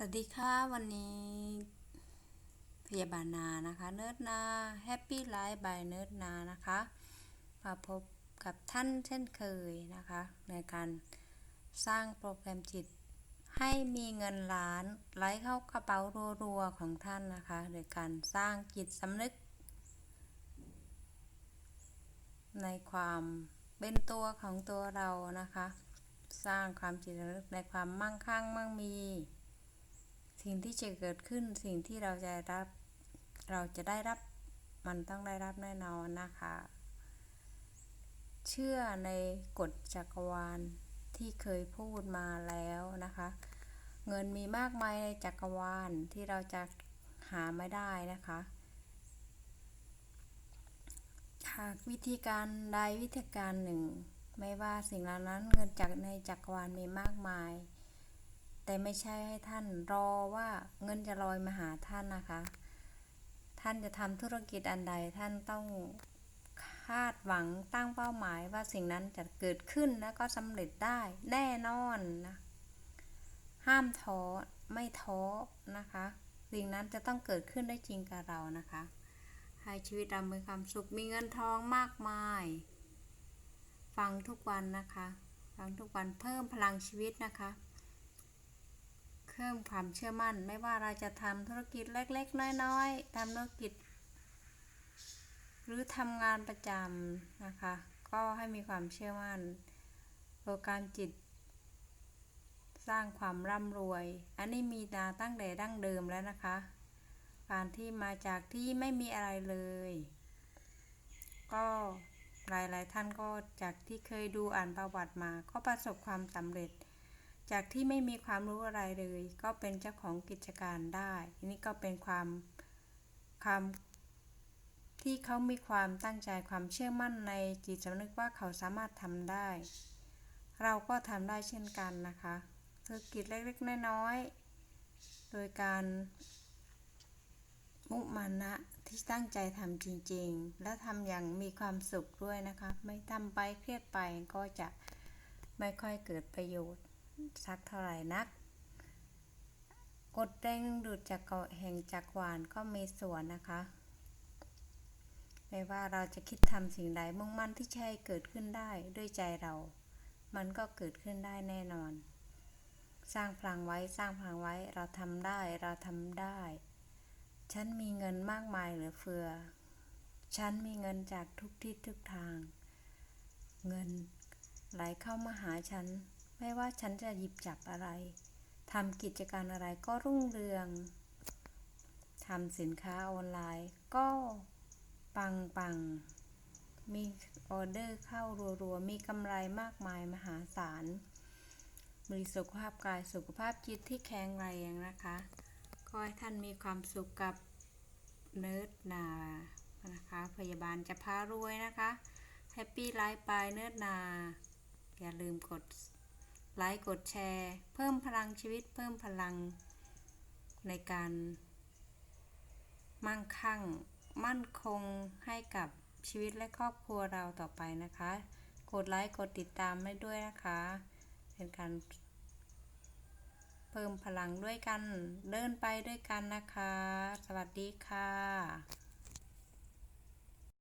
สวัสดีค่ะวันนี้ พยาบาลนานะคะ เนิร์ดนาแฮปปี้ไลฟ์บายเนิร์ดนานะคะมาพบกับท่านเช่นเคยนะคะ ในการสร้างโปรแกรมจิต ให้มีเงินล้านไหลเข้ากระเป๋ารัวๆของท่านนะคะโดยการสร้างจิตสำนึก ในความเป็นตัวของตัวเรานะคะ สร้างความจิตสำนึกในความมั่งคั่งมั่งมี สิ่งที่จะเกิดขึ้นสิ่งที่เราจะรับ เราจะได้รับมันต้องได้รับแน่นอนนะคะ เชื่อในกฎจักรวาลที่เคยพูดมาแล้วนะคะ เงินมีมากมายในจักรวาลที่เราจะหาไม่ได้นะคะหากวิธีการใดวิธีการหนึ่ง ไม่ว่าสิ่งเหล่านั้นเงินจากในจักรวาลมีมากมาย แต่ไม่ใช่ให้ท่านรอว่าเงินจะลอยมาหาท่านนะคะ ท่านจะทำธุรกิจอันใดท่านต้องคาดหวังตั้งเป้าหมายว่าสิ่งนั้นจะเกิดขึ้นแล้วก็สำเร็จได้แน่นอนนะ ห้ามท้อไม่ท้อนะคะ สิ่งนั้นจะต้องเกิดขึ้นได้จริงกับเรานะคะ ให้ชีวิตเรามีความสุขมีเงินทองมากมาย ฟังทุกวันนะคะ ฟังทุกวันเพิ่มพลังชีวิตนะคะ พิ่มความเชื่อมั่น ไม่ว่าเราจะทำธุรกิจเล็ก ๆ น้อยๆทำธุรกิจ หรือทำงานประจำนะคะ ก็ให้มีความเชื่อมั่นโปรแกรมจิต สร้างความร่ำรวย อันนี้มีนาตั้งแต่ดั้งเดิมแล้วนะคะ การที่มาจากที่ไม่มีอะไรเลย ก็หลายๆท่านก็จากที่เคยดูอ่านประวัติมา ก็ประสบความสำเร็จ จากที่ไม่มีความรู้อะไรเลย ก็เป็นเจ้าของกิจการได้นนี้ก็เป็นความความที่เขามีความตั้งใจความเชื่อมั่นในจิตสำนึกว่าเขาสามารถทำได้ เราก็ทำได้เช่นกันนะคะธุรกิจเล็กๆน้อยๆโดยการมุมานะที่ตั้งใจทำจริงๆ และทำอย่างมีความสุขด้วยนะคะ ไม่ทำไปเครียดไปก็จะไม่ค่อยเกิดประโยชน์ สักเท่าไหร่นักกดแรงดูดจากเกาะแห่งจักรวาลก็มีส่วนนะคะไม่ว่าเราจะคิดทำสิ่งใดมุ่งมั่นที่ใช่เกิดขึ้นได้ด้วยใจเรา มันก็เกิดขึ้นได้แน่นอน สร้างพลังไว้สร้างพลังไว้เราทำได้เราทำได้ ฉันมีเงินมากมายเหลือเฟือ ฉันมีเงินจากทุกทิศทุกทาง เงินไหลเข้ามาหาฉัน ไม่ว่าฉันจะหยิบจับอะไรทำกิจการอะไรก็รุ่งเรืองทำสินค้าออนไลน์ ก็ปังปังมีออเดอร์เข้ารัวๆ มีกำไรมากมายมหาศาล มีสุขภาพกายสุขภาพจิตที่แข็งแรงนะคะก็ให้ท่านมีความสุขกับเนิร์ดนา นะคะ พยาบาลจะพารวยนะคะ แฮปปี้ไลฟ์ไปเนิร์ดนา อย่าลืมกด ไลค์กดแชร์ เพิ่มพลังชีวิตเพิ่มพลัง ในการมั่งคั่ง มั่นคงให้กับชีวิตและครอบครัวเราต่อไปนะคะ กดไลค์กดติดตามให้ด้วยนะคะ เป็นการเพิ่มพลังด้วยกัน เดินไปด้วยกันนะคะ สวัสดีค่ะ